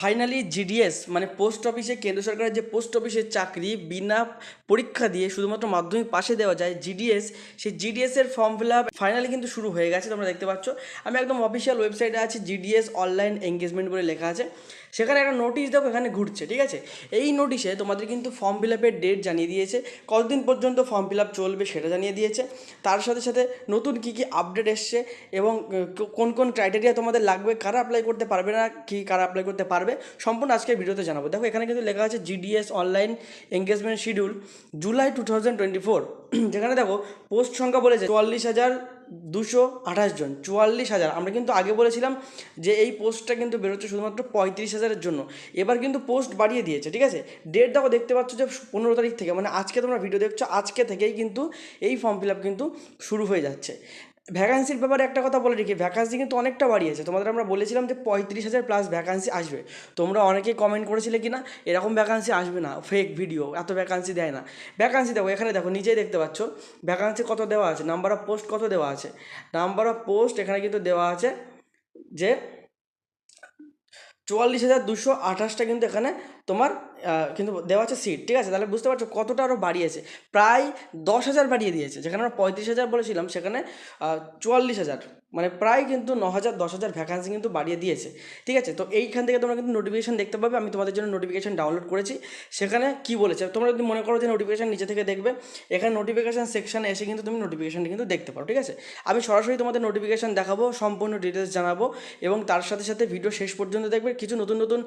Finally GDS মানে post অফিসে কেন্দ্র সরকারের যে পোস্ট অফিসের চাকরি বিনা পরীক্ষা দিয়ে শুধুমাত্র মাধ্যমিক পাশে দেওয়া যায় জিডিএস সেই জিডিএসের ফর্ম ফিল আপ ফাইনালি কিন্তু শুরু হয়ে গেছে, তোমরা দেখতে পাচ্ছ। আমি একদম অফিসিয়াল ওয়েবসাইটে আছি জিডিএস অনলাইন এঙ্গেজমেন্ট বলে লেখা আছে। সেখানে একটা নোটিশ দেখো এখানে ঘুরছে, ঠিক আছে? এই নোটিশে তোমাদের কিন্তু ফর্ম ফিল আপের ডেট জানিয়ে দিয়েছে। কতদিন পর্যন্ত ফর্ম ফিল আপ চলবে সেটা জানিয়ে দিয়েছে। তার সাথে সাথে নতুন কী কী আপডেট এসছে এবং কোন কোন ক্রাইটেরিয়া তোমাদের লাগবে, কারা অ্যাপ্লাই করতে পারবে না, কি, কারা অ্যাপ্লাই করতে পারবে, সম্পূর্ণ আজকের ভিডিওতে জানাব। দেখো, এখানে কিন্তু লেখা আছে GDS online engagement schedule July two thousand twenty four যেখানে দেখো পোস্ট সংখ্যা বলেছে চুয়াল্লিশ হাজার দুশো আঠাশ জন, চুয়াল্লিশ হাজার। আমরা কিন্তু আগে বলেছিলাম যে এই পোস্টটা কিন্তু বেরোচ্ছে শুধুমাত্র পঁয়ত্রিশ হাজারের জন্য। এবার কিন্তু পোস্ট বাড়িয়ে দিয়েছে, ঠিক আছে? ডেট দেখো, দেখতে পাচ্ছ যে পনেরো তারিখ থেকে মানে আজকে তোমরা ভিডিও দেখছ, আজকে থেকেই কিন্তু এই ফর্ম ফিল আপ কিন্তু শুরু হয়ে যাচ্ছে। ভ্যাকান্সির ব্যাপারে একটা কথা বলে রেখি ভ্যাকান্সি কিন্তু অনেকটা বাড়িয়েছে। তোমাদের আমরা বলেছিলাম যে পঁয়ত্রিশ হাজার প্লাস ভ্যাকান্সি আসবে। তোমরা অনেকেই কমেন্ট করেছিলে কি না এরকম ভ্যাকান্সি আসবে না ফেক ভিডিও এত ভ্যাকান্সি দেয় না। ভ্যাকান্সি দেখো, এখানে দেখো, নিজেই দেখতে পাচ্ছ ভ্যাকান্সি কত দেওয়া আছে? নাম্বার অফ পোস্ট কত দেওয়া আছে? নাম্বার অফ পোস্ট এখানে কিন্তু দেওয়া আছে যে চুয়াল্লিশ হাজার দুশো আঠাশটা কিন্তু এখানে তোমার কিন্তু দেওয়া আছে সিট ঠিক আছে? তাহলে বুঝতে পারছ কতটা আরও বাড়িয়েছে। প্রায় দশ হাজার বাড়িয়ে দিয়েছে, যেখানে আমরা পঁয়ত্রিশ হাজার বলেছিলাম, সেখানে চুয়াল্লিশ হাজার। মানে প্রায় কিন্তু ন হাজার, দশ হাজার ভ্যাকান্সি কিন্তু বাড়িয়ে দিয়েছে। ঠিক আছে? তো এইখান থেকে তোমরা কিন্তু নোটিফিকেশান দেখতে পাবে। আমি তোমাদের জন্য নোটিফিকেশান ডাউনলোড করেছি। সেখানে কি বলেছে? তোমরা যদি মনে করো যে নোটিফিকেশান নিচে থেকে দেখবে, এখানে নোটিফিকেশান সেকশানে এসে কিন্তু তুমি নোটিফিকেশানটা কিন্তু দেখতে পারো। ঠিক আছে? আমি সরাসরি তোমাদের নোটিফিকেশান দেখাবো, সম্পূর্ণ ডিটেলস জানাব এবং তার সাথে সাথে ভিডিও শেষ পর্যন্ত দেখবে। কিছু নতুন নতুন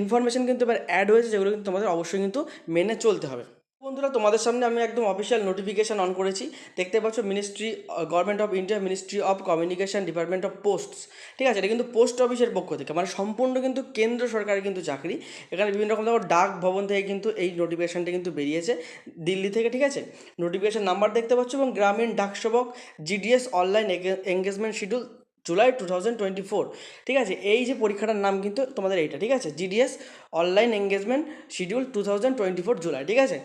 ইনফরমেশন কিন্তু এবার অ্যাড হয়েছে, যেগুলো কিন্তু তোমাদের অবশ্যই কিন্তু মেনে চলতে হবে। বন্ধুরা, তোমাদের সামনে আমি একদম অফিসিয়াল নোটিফিকেশান অন করেছি। দেখতে পাচ্ছ ministry government of India ministry of communication department of posts ঠিক আছে, এটা কিন্তু পোস্ট অফিসের পক্ষ থেকে। মানে সম্পূর্ণ কিন্তু কেন্দ্র সরকারের কিন্তু চাকরি। এখানে বিভিন্ন রকম, দেখো, ডাক ভবন থেকে কিন্তু এই নোটিফিকেশানটা কিন্তু বেরিয়েছে দিল্লি থেকে, ঠিক আছে? নোটিফিকেশান নাম্বার দেখতে পাচ্ছ এবং Gramin Dak Sevak GDS online engagement schedule July two thousand twenty four ঠিক আছে, এই যে পরীক্ষাটার নাম কিন্তু তোমাদের এইটা, ঠিক আছে? GDS online engagement schedule two thousand twenty four July ঠিক আছে?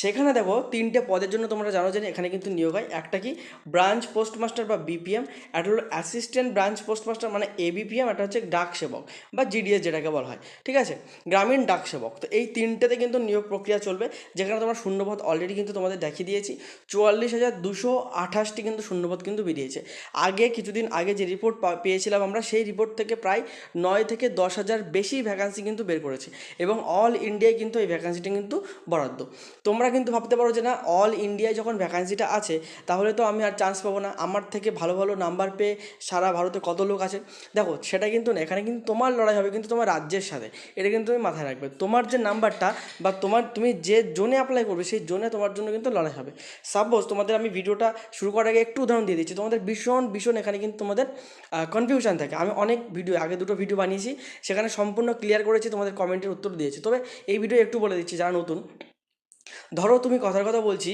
সেখানে দেখো তিনটে পদের জন্য তোমরা জানো যে এখানে কিন্তু নিয়োগ হয়। একটা কি? ব্রাঞ্চ পোস্টমাস্টার বা বিপিএম একটা হলো অ্যাসিস্ট্যান্ট ব্রাঞ্চ পোস্টমাস্টার মানে এবিপিএম একটা হচ্ছে ডাক সেবক বা জিডিএস যেটাকে বলা হয়, ঠিক আছে? গ্রামীণ ডাক সেবক। তো এই তিনটেতে কিন্তু নিয়োগ প্রক্রিয়া চলবে, যেখানে তোমরা শূন্যপদ অলরেডি কিন্তু তোমাদের দেখিয়ে দিয়েছি। চুয়াল্লিশ হাজার দুশো আঠাশটি কিন্তু শূন্যপদ কিন্তু বেরিয়েছে। আগে, কিছুদিন আগে যে রিপোর্ট পেয়েছিলাম আমরা, সেই রিপোর্ট থেকে প্রায় নয় থেকে দশ হাজার বেশি ভ্যাকান্সি কিন্তু বের করেছে। এবং অল ইন্ডিয়ায় কিন্তু এই ভ্যাকান্সিটা কিন্তু বরাদ্দ। তোমরা কিন্তু ভাবতে পারো যে না অল ইন্ডিয়ায় যখন ভ্যাকান্সিটা আছে, তাহলে তো আমি আর চান্স পাবো না। আমার থেকে ভালো ভালো নাম্বার পেয়ে সারা ভারতে কত লোক আছে? দেখো, সেটা কিন্তু না, এখানে কিন্তু তোমার লড়াই হবে কিন্তু তোমার রাজ্যের সাথে। এটা কিন্তু তুমি মাথায় রাখবে। তোমার যে নাম্বারটা বা তোমার, তুমি যে জোনে অ্যাপ্লাই করবে, সেই জোনে তোমার জন্য কিন্তু লড়াই হবে। সাপোজ তোমাদের আমি ভিডিওটা শুরু করার আগে একটু উদাহরণ দিয়ে দিচ্ছি। তোমাদের ভীষণ ভীষণ এখানে কিন্তু তোমাদের কনফিউশন থাকে। আমি অনেক ভিডিও আগে দুটো ভিডিও বানিয়েছি। সেখানে সম্পূর্ণ ক্লিয়ার করেছি তোমাদের কমেন্টের উত্তর দিয়েছি। তবে এই ভিডিও একটু বলে দিচ্ছি, যারা নতুন, ধরো তুমি কথার কথা বলছি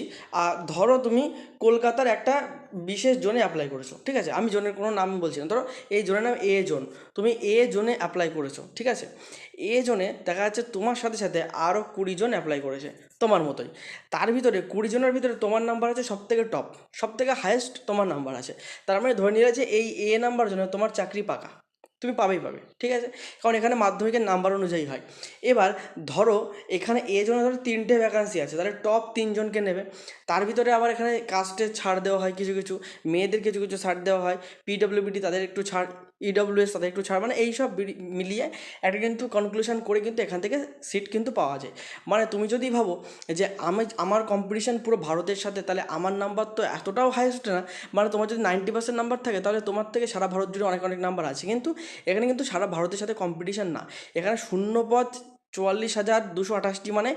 ধরো তুমি কলকাতার একটা বিশেষ জোনে অ্যাপ্লাই করেছ, ঠিক আছে? আমি জোনের কোনো নাম বলছি না। ধরো এই জোনের নাম এ জোন, তুমি এ জোনে অ্যাপ্লাই করেছ, ঠিক আছে? এ জোনে দেখা যাচ্ছে তোমার সাথে সাথে আরও কুড়ি জন অ্যাপ্লাই করেছে, তোমার মতোই। তার ভিতরে কুড়ি জনের ভিতরে তোমার নাম্বার আছে সব থেকে টপ সব থেকে হায়েস্ট তোমার নাম্বার আছে। তার মানে ধরে নিলে যে এই এ নাম্বার জন্য তোমার চাকরি পাকা। তুমি পাবেই পাবে, ঠিক আছে? কারণ এখানে মাধ্যমিকের নাম্বার অনুযায়ী হয়। এবার ধরো, এখানে এ জন্য ধরো তিনটে ভ্যাকান্সি আছে, তাহলে টপ তিনজনকে নেবে। তার ভিতরে আবার এখানে কাস্টের ছাড় দেওয়া হয় কিছু কিছু, মেয়েদের কিছু কিছু ছাড় দেওয়া হয় পিডব্লিউবিটি তাদের একটু ছাড় ইডব্লিউএস তাদের একটু ছাড় মানে এইসব মিলিয়ে একটা কিন্তু কনক্লুশন করে কিন্তু এখান থেকে সিট কিন্তু পাওয়া যায়। মানে তুমি যদি ভাবো যে আমি আমার কম্পিটিশান পুরো ভারতের সাথে, তাহলে আমার নাম্বার তো এতটাও হাইয়েস্ট না। মানে তোমার যদি নাইনটি পার্সেন্ট নাম্বার থাকে, তাহলে তোমার থেকে সারা ভারত জুড়ে অনেক অনেক নাম্বার আছে। কিন্তু এখানে কিন্তু সারা ভারতের সাথে কম্পিটিশান না। এখানে শূন্য পথ চুয়াল্লিশ হাজার দুশো আঠাশটি মানে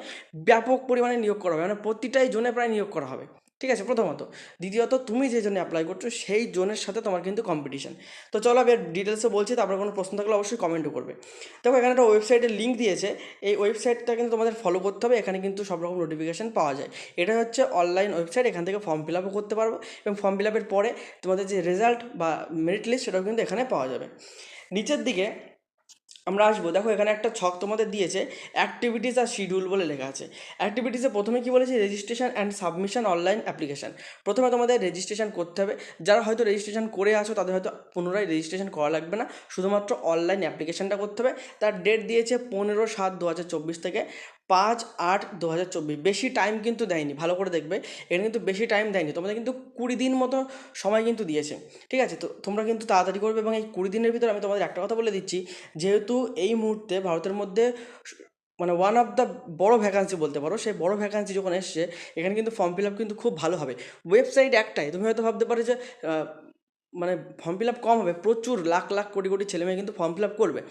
ব্যাপক পরিমাণে নিয়োগ করা হবে। মানে প্রতিটাই জোনে প্রায় নিয়োগ করা হবে। ঠিক আছে? প্রথমত, দ্বিতীয়ত তুমি যে জন্য অ্যাপ্লাই করছ, সেই জোনের সাথে তোমার কিন্তু কম্পিটিশন তো চলো আমি ডিটেলসে বলছি, তারপরে কোনো প্রশ্ন থাকলে অবশ্যই কমেন্টও করবে। দেখো, এখানে একটা ওয়েবসাইটের লিঙ্ক দিয়েছে। এই ওয়েবসাইটটা কিন্তু তোমাদের ফলো করতে হবে, এখানে কিন্তু সব রকম নোটিফিকেশান পাওয়া যায়। এটা হচ্ছে অনলাইন ওয়েবসাইট এখান থেকে ফর্ম ফিল আপও করতে পারব এবং ফর্ম ফিল আপের পরে তোমাদের যে রেজাল্ট বা মেরিট লিস্ট সেটাও কিন্তু এখানে পাওয়া যাবে। নিচের দিকে আমরা আসব। দেখো, এখানে একটা ছক তোমাদের দিয়েছে অ্যাক্টিভিটিস আর শিডিউল বলে লেখা আছে। অ্যাক্টিভিটিসে প্রথমে কি বলেছে? Registration and submission online application প্রথমে তোমাদের রেজিস্ট্রেশন করতে হবে। যারা হয়তো রেজিস্ট্রেশন করে আছো, তাদের হয়তো পুনরায় রেজিস্ট্রেশন করা লাগবে না। শুধুমাত্র অনলাইন অ্যাপ্লিকেশনটা করতে হবে। তার ডেট দিয়েছে পনেরো সাত দু থেকে পাঁচ আট দু হাজার চব্বিশ। বেশি টাইম কিন্তু দেয়নি, ভালো করে দেখবে। এখানে কিন্তু বেশি টাইম দেয়নি। তোমাদের কিন্তু কুড়ি দিন মতো সময় কিন্তু দিয়েছে। ঠিক আছে? তো তোমরা কিন্তু তাড়াতাড়ি করবে এবং এই কুড়ি দিনের ভিতরে আমি তোমাদের একটা কথা বলে দিচ্ছি। যেহেতু এই মুহূর্তে ভারতের মধ্যে মানে ওয়ান অফ দ্য বড় ভ্যাকান্সি বলতে পারো, সেই বড় ভ্যাকান্সি যখন এসছে, এখানে কিন্তু ফর্ম ফিল আপ কিন্তু খুব ভালো হবে। ওয়েবসাইট একটাই, তুমি হয়তো ভাবতে পারো যে মানে ফর্ম ফিল আপ কম হবে, প্রচুর লাখ লাখ, কোটি কোটি ছেলেমেয়ে কিন্তু ফর্ম ফিল আপ করবে।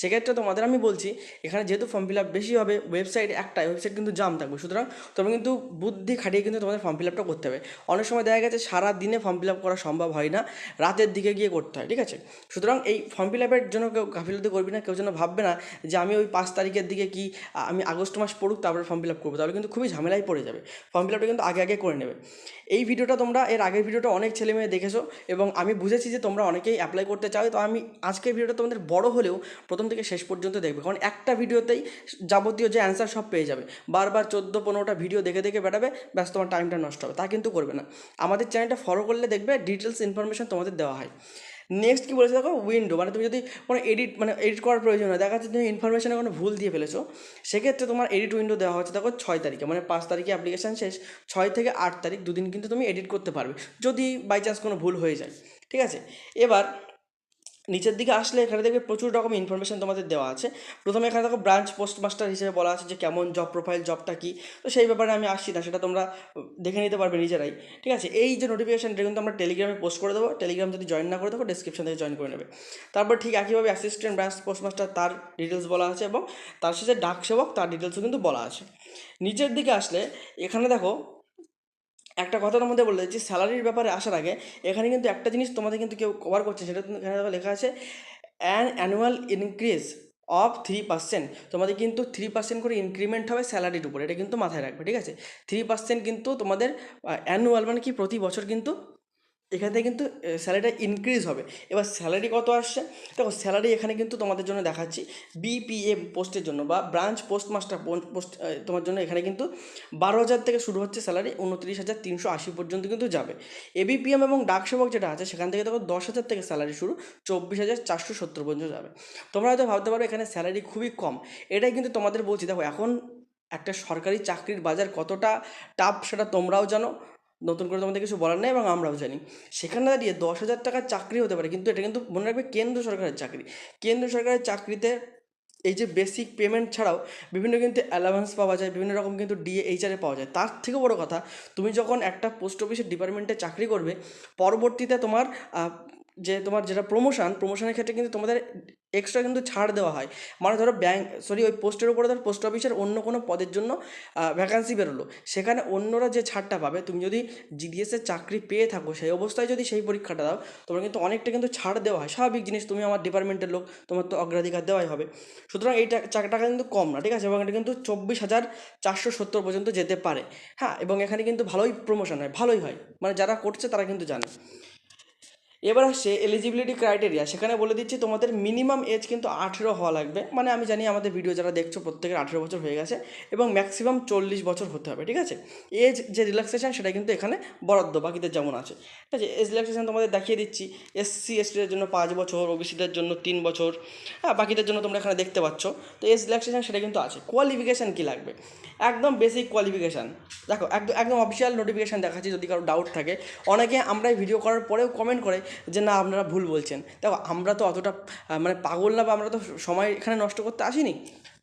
সেক্ষেত্রে তোমাদের আমি বলছি, এখানে যেহেতু ফর্ম ফিল আপ বেশি হবে ওয়েবসাইট একটাই ওয়েবসাইট কিন্তু জাম থাকবে। সুতরাং তোমরা কিন্তু বুদ্ধি খাটিয়ে কিন্তু তোমাদের ফর্ম ফিল আপটা করতে হবে। অনেক সময় দেখা গেছে সারা দিনে ফর্ম ফিল আপ করা সম্ভব হয় না, রাতের দিকে গিয়ে করতে হয়, ঠিক আছে? সুতরাং এই ফর্ম ফিল আপের জন্য কেউ গাফিলতি করবি না, কেউ যেন ভাববে না যে আমি ওই পাঁচ তারিখের দিকে কি আমি আগস্ট মাস পড়ুক, তারপরে ফর্ম ফিল আপ করব। তাহলে কিন্তু খুবই ঝামেলায় পড়ে যাবে। ফর্ম ফিল আপটা কিন্তু আগে আগে করে নেবে। এই ভিডিওটা তোমরা, এর আগের ভিডিওটা অনেক ছেলে মেয়ে দেখেছ এবং আমি বুঝেছি যে তোমরা অনেকেই অ্যাপ্লাই করতে চাও, তো আমি আজকের ভিডিওটা তোমাদের বড় হলেও প্রথম থেকে শেষ পর্যন্ত দেখবে। কারণ একটা ভিডিওতেই যাবতীয় যে অ্যান্সার সব পেয়ে যাবে। বারবার চোদ্দ পনেরোটা ভিডিও দেখে দেখে বেড়াবে, ব্যাস তোমার টাইমটা নষ্ট হবে। তা কিন্তু করবে না। আমাদের চ্যানেলটা ফলো করলে দেখবে ডিটেলস ইনফরমেশন তোমাদের দেওয়া হয়। নেক্সট কী বলেছে দেখো? উইন্ডো মানে তুমি যদি কোনো এডিট মানে এডিট করার প্রয়োজন হয়, দেখা যাচ্ছে তুমি ইনফরমেশনে কোনো ভুল দিয়ে ফেলেছো, সেক্ষেত্রে তোমার এডিট উইন্ডো দেওয়া হচ্ছে দেখো ছয় তারিখে। মানে পাঁচ তারিখে অ্যাপ্লিকেশান শেষ, ছয় থেকে আট তারিখ দুদিন কিন্তু তুমি এডিট করতে পারবে। যদি বাই চান্স কোনো ভুল হয়ে যায়। ঠিক আছে? এবার নিচের দিকে আসলে এখানে দেখবে প্রচুর রকম ইনফরমেশন তোমাদের দেওয়া আছে। প্রথমে এখানে দেখো ব্রাঞ্চ পোস্টমাস্টার হিসেবে বলা আছে যে কেমন জব প্রোফাইল জবটা কী? তো সেই ব্যাপারে আমি আসছি না, সেটা তোমরা দেখে নিতে পারবে নিজেরাই। ঠিক আছে? এই যে নোটিফিকেশানটা কিন্তু আমরা টেলিগ্রামে পোস্ট করে দেবো। টেলিগ্রাম যদি জয়েন না করে দেবো ডিসক্রিপশন থেকে জয়েন করে নেবে। তারপর ঠিক একইভাবে অ্যাসিস্ট্যান্ট ব্রাঞ্চ পোস্টমাস্টার তার ডিটেলস বলা আছে এবং তার শেষে ডাক সেবক, তার ডিটেলসও কিন্তু বলা আছে। নিচের দিকে আসলে এখানে দেখো একটা কথার মধ্যে বলে দিচ্ছি, স্যালারির ব্যাপারে আসার আগে এখানে কিন্তু একটা জিনিস তোমাদের কিন্তু কেউ কভার করছে, সেটা এখানে লেখা আছে an annual increase of three percent তোমাদের কিন্তু থ্রি পার্সেন্ট করে ইনক্রিমেন্ট হবে স্যালারির উপরে, এটা কিন্তু মাথায় রাখবে, ঠিক আছে? থ্রি পার্সেন্ট কিন্তু তোমাদের অ্যানুয়াল মানে কি? প্রতি বছর কিন্তু এখান থেকে কিন্তু স্যালারিটা ইনক্রিজ হবে। এবার স্যালারি কত আসছে? দেখো স্যালারি এখানে কিন্তু তোমাদের জন্য দেখাচ্ছি। বিপিএম পোস্টের জন্য বা ব্রাঞ্চ পোস্ট মাস্টার পোস্ট তোমার জন্য এখানে কিন্তু বারো হাজার থেকে শুরু হচ্ছে স্যালারি উনত্রিশ হাজার তিনশো আশি পর্যন্ত কিন্তু যাবে। এবিপিএম এবং ডাক সেবক যেটা আছে, সেখান থেকে দেখো দশ হাজার থেকে স্যালারি শুরু, চব্বিশ হাজার চারশো সত্তর পর্যন্ত যাবে। তোমরা হয়তো ভাবতে পারো এখানে স্যালারি খুবই কম। এটাই কিন্তু তোমাদের বলছি, দেখো, এখন একটা সরকারি চাকরির বাজার কতটা টাফ সেটা তোমরাও জানো। নতুন করে তোমাদের কিছু বলার নেই এবং আমরাও জানি। সেখানে দাঁড়িয়ে দশ হাজার টাকার চাকরি হতে পারে, কিন্তু এটা কিন্তু মনে রাখবে কেন্দ্র সরকারের চাকরি। কেন্দ্র সরকারের চাকরিতে এই যে বেসিক পেমেন্ট ছাড়াও বিভিন্ন কিন্তু অ্যালাওয়েন্স পাওয়া যায়, বিভিন্ন রকম কিন্তু ডিএ এইচআরে পাওয়া যায়। তার থেকে বড় কথা, তুমি যখন একটা পোস্ট অফিসের ডিপার্টমেন্টে চাকরি করবে, পরবর্তীতে তোমার যে তোমার যেটা প্রমোশন প্রমোশনের ক্ষেত্রে কিন্তু তোমাদের এক্সট্রা কিন্তু ছাড় দেওয়া হয়। মানে ধরো ব্যাঙ্ক সরি ওই পোস্টের উপরে ধরো পোস্ট অফিসের অন্য কোনো পদের জন্য ভ্যাকান্সি বেরোলো। সেখানে অন্যরা যে ছাড়টা পাবে, তুমি যদি জিডিএসের চাকরি পেয়ে থাকো, সেই অবস্থায় যদি সেই পরীক্ষাটা দাও, তোমার কিন্তু অনেকটা কিন্তু ছাড় দেওয়া হয়। স্বাভাবিক জিনিস, তুমি আমার ডিপার্টমেন্টের লোক, তোমার তো অগ্রাধিকার দেওয়াই হবে। সুতরাং এই টা- টাকা টাকা কিন্তু কম না, ঠিক আছে? এবং এটা কিন্তু চব্বিশ হাজার চারশো সত্তর পর্যন্ত যেতে পারে। হ্যাঁ? এবং এখানে কিন্তু ভালোই প্রমোশন হয়, ভালোই হয়। মানে যারা করছে তারা কিন্তু জানে। এবার আসছে এলিজিবিলিটি ক্রাইটেরিয়া সেখানে বলে দিচ্ছি তোমাদের মিনিমাম এজ কিন্তু আঠেরো হওয়া লাগবে। মানে আমি জানি আমাদের ভিডিও যারা দেখছ প্রত্যেকের আঠেরো বছর হয়ে গেছে এবং ম্যাক্সিমাম চল্লিশ বছর হতে হবে, ঠিক আছে? এজ যে রিল্যাক্সেশন সেটা কিন্তু এখানে বরাদ্দ, বাকিদের যেমন আছে। ঠিক আছে? এজ রিল্যাক্সেশন তোমাদের দেখিয়ে দিচ্ছি। এসসি এসটিদের জন্য পাঁচ বছর ওবিসিদের জন্য তিন বছর হ্যাঁ বাকিদের জন্য তোমরা এখানে দেখতে পাচ্ছ। তো এজ রিল্যাক্সেশন সেটা কিন্তু আছে। কোয়ালিফিকেশান কী লাগবে? একদম বেসিক কোয়ালিফিকেশান দেখো একদম একদম অফিসিয়াল নোটিফিকেশান দেখাচ্ছি যদি কারও ডাউট থাকে। অনেকে আমরা ভিডিও করার পরেও কমেন্ট করে যে, না, আপনারা ভুল বলছেন। দেখো, আমরা তো অতটা মানে পাগল না বা আমরা তো সময় এখানে নষ্ট করতে আসিনি।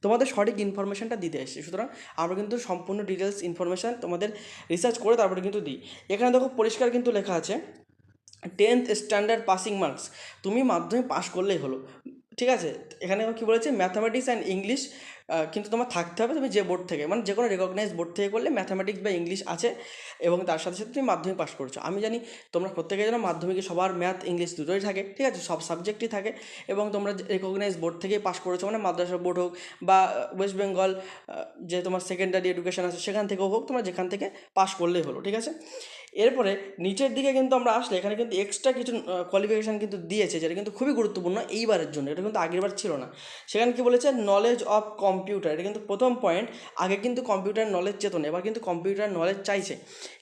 তোমাদের সঠিক ইনফরমেশনটা দিতে এসেছি। সুতরাং আমরা কিন্তু সম্পূর্ণ ডিটেলস ইনফরমেশান তোমাদের রিসার্চ করে তারপরে কিন্তু দিই। এখানে দেখো, পরিষ্কার কিন্তু লেখা আছে টেন্থ স্ট্যান্ডার্ড পাসিং মার্কস তুমি মাধ্যমিক পাস করলেই হলো। ঠিক আছে? এখানে কী বলেছে? ম্যাথামেটিক্স অ্যান্ড ইংলিশ কিন্তু তোমার থাকতে হবে তুমি যে বোর্ড থেকে মানে যে কোনো রেকগনাইজ বোর্ড থেকে করলে ম্যাথামেটিক্স বা ইংলিশ আছে এবং তার সাথে সাথে তুমি মাধ্যমিক পাস করছ। আমি জানি তোমরা প্রত্যেকে যেন মাধ্যমিকে সবার ম্যাথ ইংলিশ দুটোই থাকে, ঠিক আছে? সব সাবজেক্টই থাকে এবং তোমরা রেকগনাইজ বোর্ড থেকেই পাস করেছ মানে মাদ্রাসা বোর্ড হোক বা ওয়েস্ট বেঙ্গল যে তোমার সেকেন্ডারি এডুকেশন আছে সেখান থেকেও হোক, তোমরা যেখান থেকে পাস করলেই হলো, ঠিক আছে? এরপরে নিচের দিকে কিন্তু আমরা আসলে এখানে কিন্তু এক্সট্রা কিছু কোয়ালিফিকেশান কিন্তু দিয়েছে, যেটা কিন্তু খুবই গুরুত্বপূর্ণ এইবারের জন্য, এটা কিন্তু আগেরবার ছিল না। সেখানে কি বলেছে? নলেজ অফ কম্পিউটার এটা কিন্তু প্রথম পয়েন্ট আগে কিন্তু কম্পিউটার নলেজ চেত না, এবার কিন্তু কম্পিউটার নলেজ চাইছে।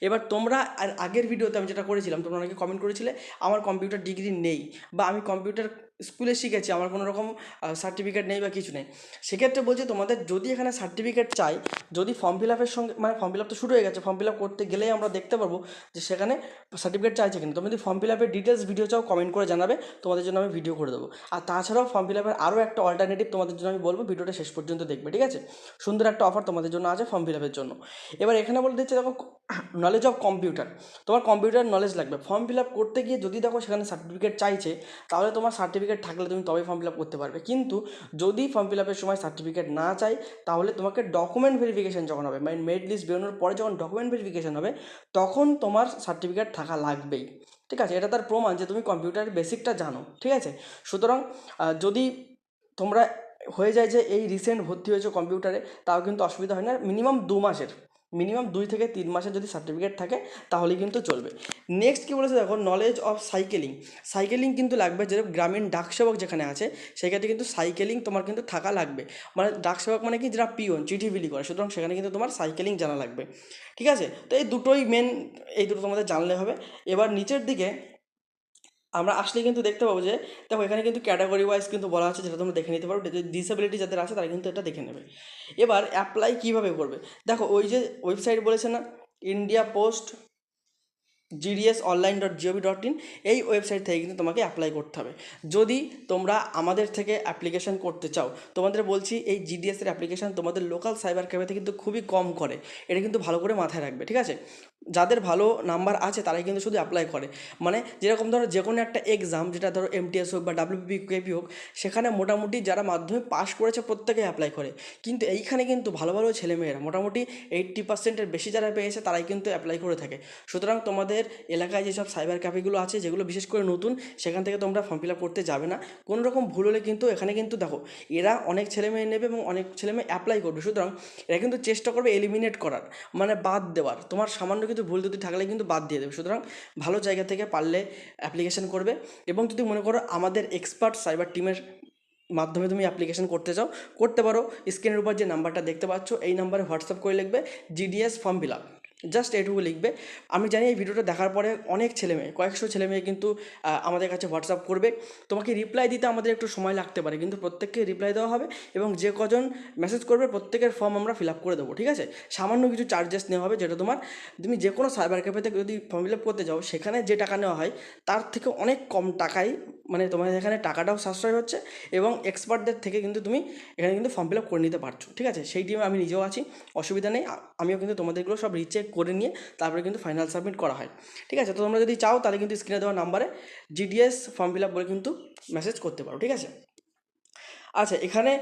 এবার তোমরা, আর আগের ভিডিওতে আমি যেটা করেছিলাম, তোমরা অনেকে কমেন্ট করেছিলে, আমার কম্পিউটার ডিগ্রি নেই, বা আমি কম্পিউটার স্কুলে শিখেছি, আমার কোনো রকম সার্টিফিকেট নেই বা কিছু নেই। সেক্ষেত্রে বলছি তোমাদের যদি এখানে সার্টিফিকেট চাই, যদি ফর্ম ফিল আপের সঙ্গে মানে ফর্ম ফিল আপ তো শুরু হয়ে গেছে ফর্ম ফিল আপ করতে গেলেই আমরা দেখতে পারব যে সেখানে সার্টিফিকেট চাইছে কিনা। তুমি যদি ফর্ম ফিল আপের ডিটেলস ভিডিও চাও কমেন্ট করে জানাবে, তোমাদের জন্য আমি ভিডিও করে দেবো। আর তাছাড়াও ফর্ম ফিল আপের আরও একটা অল্টারনেটিভ তোমাদের জন্য আমি বলব, ভিডিওটা শেষ পর্যন্ত দেখবে, ঠিক আছে? সুন্দর একটা অফার তোমাদের জন্য আছে ফর্ম ফিল আপের জন্য। এবার এখানে বলে দিচ্ছে, দেখো নলেজ অফ কম্পিউটার তোমার কম্পিউটার নলেজ লাগবে। ফর্ম ফিল আপ করতে গিয়ে যদি দেখো সেখানে সার্টিফিকেট চাইছে, তাহলে তোমার সার্টিফিকেট থাকলে তুমি তবেই ফর্ম ফিল আপ করতে পারবে। কিন্তু যদি ফর্ম ফিল আপের সময় সার্টিফিকেট না চাই, তাহলে তোমাকে ডকুমেন্ট ভেরিফিকেশান যখন হবে মানে মেড লিস্ট বেরোনোর পরে যখন ডকুমেন্ট ভেরিফিকেশান হবে, তখন তোমার সার্টিফিকেট থাকা লাগবেই। ঠিক আছে? এটা তার প্রমাণ যে তুমি কম্পিউটারের বেসিকটা জানো। ঠিক আছে? সুতরাং যদি তোমরা হয়ে যায় যে এই রিসেন্ট ভর্তি হয়েছে কম্পিউটারে তাও কিন্তু অসুবিধা হয় না। মিনিমাম দু মাসের। মিনিমাম দুই থেকে তিন মাসের যদি সার্টিফিকেট থাকে তাহলে কিন্তু চলবে। নেক্সট কী বলেছে দেখো? নলেজ অফ সাইকেলিং সাইকেলিং কিন্তু লাগবে যে গ্রামীণ ডাকসেবক যেখানে আছে, সেক্ষেত্রে কিন্তু সাইকেলিং তোমার কিন্তু থাকা লাগবে। মানে ডাকসেবক মানে কি? যারা পিওন চিঠি বিলি করে। সুতরাং সেখানে কিন্তু তোমার সাইকেলিং জানা লাগবে। ঠিক আছে? তো এই দুটোই মেন এই দুটো তোমাদের জানলে হবে। এবার নিচের দিকে আমরা আসলে কিন্তু দেখতে পাবো যে, দেখো এখানে কিন্তু ক্যাটাগরি ওয়াইজ কিন্তু বলা আছে যেটা তোমরা দেখে নিতে পারো ডিসেবিলিটি যাদের আছে তারা কিন্তু এটা দেখে নেবে। এবার অ্যাপ্লাই কীভাবে করবে? দেখো ওই যে ওয়েবসাইট বলেছে না India post GDS online dot gov dot in এই ওয়েবসাইট থেকে কিন্তু তোমাকে অ্যাপ্লাই করতে হবে। যদি তোমরা আমাদের থেকে অ্যাপ্লিকেশন করতে চাও, তোমাদের বলছি এই জিডিএস এর অ্যাপ্লিকেশন তোমাদের লোকাল সাইবার ক্যাফেতে কিন্তু খুবই কম করে, এটা কিন্তু ভালো করে মাথায় রাখবে, ঠিক আছে? যাদের ভালো নাম্বার আছে তারাই কিন্তু শুধু অ্যাপ্লাই করে। মানে যেরকম ধরো যে কোনো একটা এক্সাম যেটা ধরো এমটিএস হোক বা ডাব্লিউপি কেপি হোক, সেখানে মোটামুটি যারা মাধ্যমিক পাস করেছে প্রত্যেকে অ্যাপ্লাই করে। কিন্তু এইখানে কিন্তু ভালো ভালো ছেলেমেয়েরা মোটামুটি এইট্টি পার্সেন্টের বেশি যারা পেয়েছে তারাই কিন্তু অ্যাপ্লাই করে থাকে। সুতরাং তোমাদের এলাকায় যেসব সাইবার ক্যাফেগুলো আছে, যেগুলো বিশেষ করে নতুন, সেখান থেকে তোমরা ফর্ম ফিল আপ করতে যাবে না। কোনো রকম ভুল হলে কিন্তু এখানে কিন্তু দেখো, এরা অনেক ছেলে মেয়ে নেবে এবং অনেক ছেলে মেয়ে অ্যাপ্লাই করবে। সুতরাং এরা কিন্তু চেষ্টা করবে এলিমিনেট করার মানে বাদ দেওয়ার। তোমার সামান্য কিছু ভুল ত্রুটি থাকলে কিন্তু বাদ দিয়ে দেবে। সুতরাং ভালো জায়গা থেকে পারলে অ্যাপ্লিকেশান করবে এবং যদি মনে করো আমাদের এক্সপার্ট সাইবার টিমের মাধ্যমে তুমি অ্যাপ্লিকেশন করতে চাও, করতে পারো। স্ক্রিনের উপর যে নাম্বারটা দেখতে পাচ্ছ, এই নাম্বারে হোয়াটসঅ্যাপ করে লিখবে GDS form fill up just এটুকু লিখবে। আমি জানি এই ভিডিওটা দেখার পরে অনেক ছেলেমেয়ে কয়েকশো ছেলেমেয়ে কিন্তু আমাদের কাছে হোয়াটসঅ্যাপ করবে। তোমাকে রিপ্লাই দিতে আমাদের একটু সময় লাগতে পারে, কিন্তু প্রত্যেককে রিপ্লাই দেওয়া হবে এবং যে কজন মেসেজ করবে, প্রত্যেকের ফর্ম আমরা ফিল আপ করে দেবো, ঠিক আছে? সামান্য কিছু চার্জেস নেওয়া হবে যেটা তোমার, তুমি যে কোনো সাইবার ক্যাফে থেকে যদি ফর্ম ফিল আপ করতে যাও, সেখানে যে টাকা নেওয়া হয়, তার থেকে অনেক কম টাকায় মানে তোমার এখানে টাকাটাও সাশ্রয় হচ্ছে এবং এক্সপার্টদের থেকে কিন্তু তুমি এখানে কিন্তু ফর্ম ফিল আপ করে নিতে পারছ, ঠিক আছে? সেই টিমে আমি নিজেও আছি, অসুবিধা নেই আমিও কিন্তু তোমাদেরগুলো সব রিচেক করে নিয়ে তারপরে কিন্তু ফাইনাল সাবমিট করা হয়। ঠিক আছে? তো তোমরা যদি চাও তাহলে কিন্তু স্ক্রিনে দেওয়া নাম্বারে জিডিএস ফর্ম ফিল আপ বলে কিন্তু মেসেজ করতে পারো, ঠিক আছে? আচ্ছা এখানে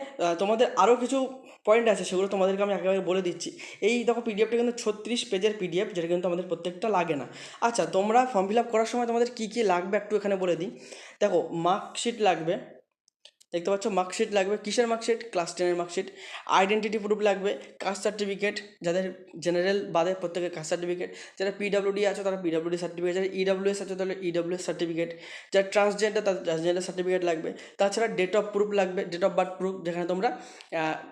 তোমাদের আরও কিছু পয়েন্ট আছে, সেগুলো তোমাদেরকে আমি একেবারে বলে দিচ্ছি। এই দেখো পিডিএফটা কিন্তু ছত্রিশ পেজের পিডিএফ যেটা কিন্তু আমাদের প্রত্যেকটা লাগে না। আচ্ছা তোমরা ফর্ম ফিল আপ করার সময় তোমাদের কী কী লাগবে একটু এখানে বলে দিই। দেখো মার্কশিট লাগবে দেখতে পাচ্ছ মার্কশিট লাগবে, কিসের মার্কশিট? ক্লাস টেনের মার্কশিট। আইডেন্টিটি প্রুফ লাগবে, কাস্ট সার্টিফিকেট যাদের জেনারেল বাদে প্রত্যেকের কাস্ট সার্টিফিকেট যারা পিডাব্লিউডি আছে, তারা পিডাব্লিউডি সার্টিফিকেট যারা ইডাব্লিউএস আছে তাহলে ইডাব্লিউএস সার্টিফিকেট যারা ট্রান্সজেন্ডার তাদের ট্রান্সজেন্ডার সার্টিফিকেট লাগবে। তাছাড়া ডেট অফ প্রুফ লাগবে ডেট অফ বার্থ প্রুফ যেখানে তোমরা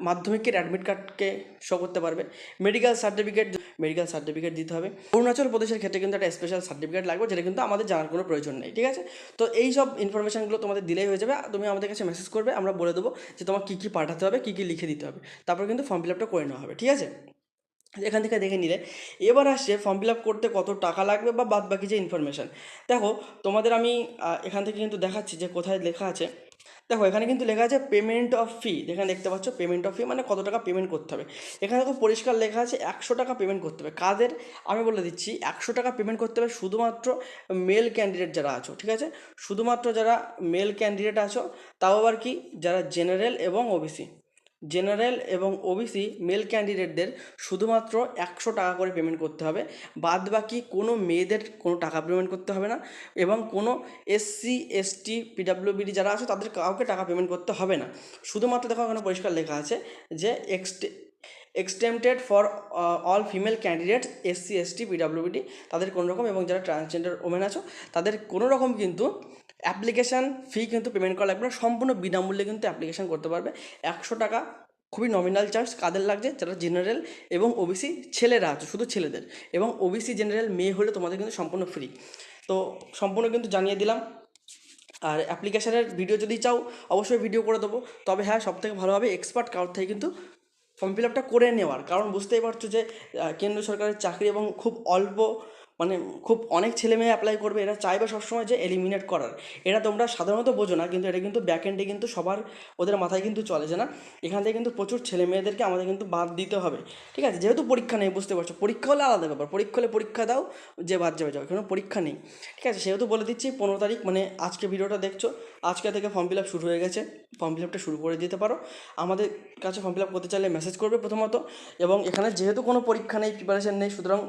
মাধ্যমিকের অ্যাডমিট কার্ডকে শো করতে পারবে। মেডিকেল সার্টিফিকেট মেডিকেল সার্টিফিকেট দিতে হবে। অরুণাচল প্রদেশের ক্ষেত্রে কিন্তু একটা স্পেশাল সার্টিফিকেট লাগবে, যেটা কিন্তু আমাদের জানার কোনো প্রয়োজন নেই, ঠিক আছে? তো এই সব ইনফরমেশানগুলো তোমাদের দিলেই হয়ে যাবে। তুমি আমাদের কাছে মেসেজ করবে, আমরা বলে দেবো যে তোমার কী কী পাঠাতে হবে, কী কী লিখে দিতে হবে। তারপর কিন্তু ফর্ম ফিল আপটা করে নেওয়া হবে, ঠিক আছে? এখান থেকে দেখে নিলে। এবার আসছে ফর্ম ফিল আপ করতে কত টাকা লাগবে বা বাদ বাকি যে ইনফরমেশান দেখো, তোমাদের আমি এখান থেকে কিন্তু দেখাচ্ছি যে কোথায় লেখা আছে। দেখো, এখানে কিন্তু লেখা আছে পেমেন্ট অফ ফি এখানে দেখতে পাচ্ছ পেমেন্ট অফ ফি মানে কত টাকা পেমেন্ট করতে হবে। এখানে তো পরিষ্কার লেখা আছে একশো টাকা পেমেন্ট করতে হবে। কাদের? আমি বলে দিচ্ছি, একশো টাকা পেমেন্ট করতে হবে শুধুমাত্র মেল ক্যান্ডিডেট যারা আছো, ঠিক আছে? শুধুমাত্র যারা মেল ক্যান্ডিডেট আছো, তাও আবার কি? যারা জেনারেল এবং ওবিসি জেনারেল এবং ওবিসি মেল ক্যান্ডিডেটদের শুধুমাত্র একশো টাকা করে পেমেন্ট করতে হবে। বাদ বাকি কোনো মেয়েদের কোনো টাকা পেমেন্ট করতে হবে না এবং কোনো এসসি এসটি পিডাব্লিউবিডি যারা আছে তাদের কাউকে টাকা পেমেন্ট করতে হবে না। শুধুমাত্র দেখো এখানে পরিষ্কার লেখা আছে যে এক্সটে exempted for all female candidate SC ST PWBD তাদের কোনো রকম এবং যারা ট্রান্সজেন্ডার ওমেন আছো তাদের কোনো রকম কিন্তু অ্যাপ্লিকেশান ফি কিন্তু পেমেন্ট করা লাগবে না। সম্পূর্ণ বিনামূল্যে কিন্তু অ্যাপ্লিকেশান করতে পারবে। একশো টাকা খুবই নমিনাল চার্জ কাদের লাগছে? যারা জেনারেল এবং ওবিসি ছেলেরা আছে, শুধু ছেলেদের। এবং ওবিসি জেনারেল মেয়ে হলে তোমাদের কিন্তু সম্পূর্ণ ফ্রি তো সম্পূর্ণ কিন্তু জানিয়ে দিলাম। আর অ্যাপ্লিকেশানের ভিডিও যদি চাও, অবশ্যই ভিডিও করে দেবো। তবে হ্যাঁ সব থেকে ভালো এক্সপার্ট কারোর থেকে কিন্তু ফর্ম ফিল আপটা করে নেওয়ার। কারণ বুঝতেই পারছ যে কেন্দ্র সরকারের চাকরি এবং খুব অল্প মানে খুব অনেক ছেলে মেয়ে অ্যাপ্লাই করবে, এরা চাইবে সবসময় যে এলিমিনেট করার। এটা তোমরা সাধারণত বোঝো না, কিন্তু এটা কিন্তু ব্যাক এন্ডে কিন্তু সবার ওদের মাথায় কিন্তু চলে যে না, এখান থেকে কিন্তু প্রচুর ছেলে মেয়েদেরকে আমাদের কিন্তু বাদ দিতে হবে। ঠিক আছে? যেহেতু পরীক্ষা নেই, বুঝতে পারছ? পরীক্ষা হলে আলাদা ব্যাপার। পরীক্ষা হলে পরীক্ষা দাও, যে বাদ যাবে যাও, এখানে পরীক্ষা নেই। ঠিক আছে? সেহেতু বলে দিচ্ছি, পনেরো তারিখ মানে আজকে ভিডিওটা দেখছ। আজকে থেকে ফর্ম ফিল আপ শুরু হয়ে গেছে। ফর্ম ফিল আপটা শুরু করে দিতে পারো। আমাদের কাছে ফর্ম ফিল আপ করতে চাইলে মেসেজ করবে প্রথমত এবং এখানে যেহেতু কোনো পরীক্ষা নেই প্রিপারেশন নেই, সুতরাং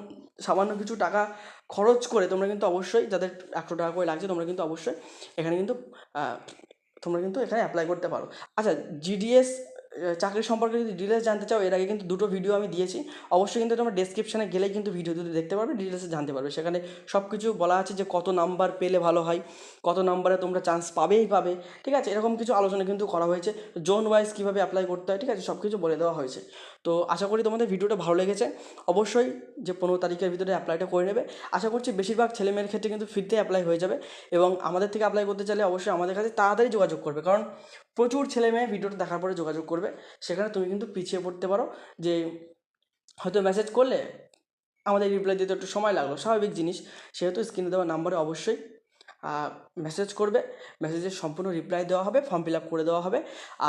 সামান্য কিছু টাকা খরচ করে তোমরা কিন্তু অবশ্যই যাদের একশো টাকা করে লাগছে তোমরা কিন্তু অবশ্যই এখানে কিন্তু তোমরা কিন্তু এখানে অ্যাপ্লাই করতে পারো। আচ্ছা জিডিএস চাকরি সম্পর্কে যদি ডিটেলস জানতে চাও, এর আগে কিন্তু দুটো ভিডিও আমি দিয়েছি। অবশ্যই কিন্তু তোমরা ডেসক্রিপশানে গেলেই কিন্তু ভিডিও দুটো দেখতে পারবে ডিটেলসে জানতে পারবে। সেখানে সব কিছু বলা আছে যে কত নাম্বার পেলে ভালো হয়, কত নাম্বারে তোমরা চান্স পাবেই পাবে, ঠিক আছে? এরকম কিছু আলোচনা কিন্তু করা হয়েছে। জোন ওয়াইজ কীভাবে অ্যাপ্লাই করতে হয়, ঠিক আছে? সব কিছু বলে দেওয়া হয়েছে। তো আশা করি তোমাদের ভিডিওটা ভালো লেগেছে। অবশ্যই যে পনেরো তারিখের ভিতরে অ্যাপ্লাইটা করে নেবে। আশা করছি বেশিরভাগ ছেলে মেয়ের ক্ষেত্রে কিন্তু ফ্রিতে অ্যাপ্লাই হয়ে যাবে এবং আমাদের থেকে অ্যাপ্লাই করতে চাইলে অবশ্যই আমাদের কাছে তাড়াতাড়ি যোগাযোগ করবে। কারণ প্রচুর ছেলে মেয়ে ভিডিওটা দেখার পরে যোগাযোগ করবে। সেখানে তুমি কিন্তু পিছিয়ে পড়তে পারো যে হয়তো মেসেজ করলে আমাদের রিপ্লাই দিতে একটু সময় লাগল। স্বাভাবিক জিনিস, সেহেতু স্ক্রিনে দেওয়া নাম্বারে অবশ্যই মেসেজ করবে। মেসেজের সম্পূর্ণ রিপ্লাই দেওয়া হবে ফর্ম ফিল আপ করে দেওয়া হবে।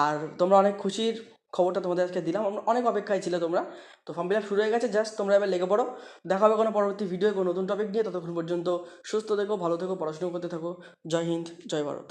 আর তোমরা অনেক খুশির খবরটা তোমাদের আজকে দিলাম। আমরা অনেক অপেক্ষায় ছিল তোমরা। তো ফর্ম ফিল আপ শুরু হয়ে গেছে। জাস্ট তোমরা এবার লেগে পড়ো। দেখা হবে কোনো পরবর্তী ভিডিও কোনো নতুন টপিক নিয়ে। ততক্ষণ পর্যন্ত সুস্থ থেকো, ভালো থেকো পড়াশুনো করতে থাকো। জয় হিন্দ, জয় ভারত।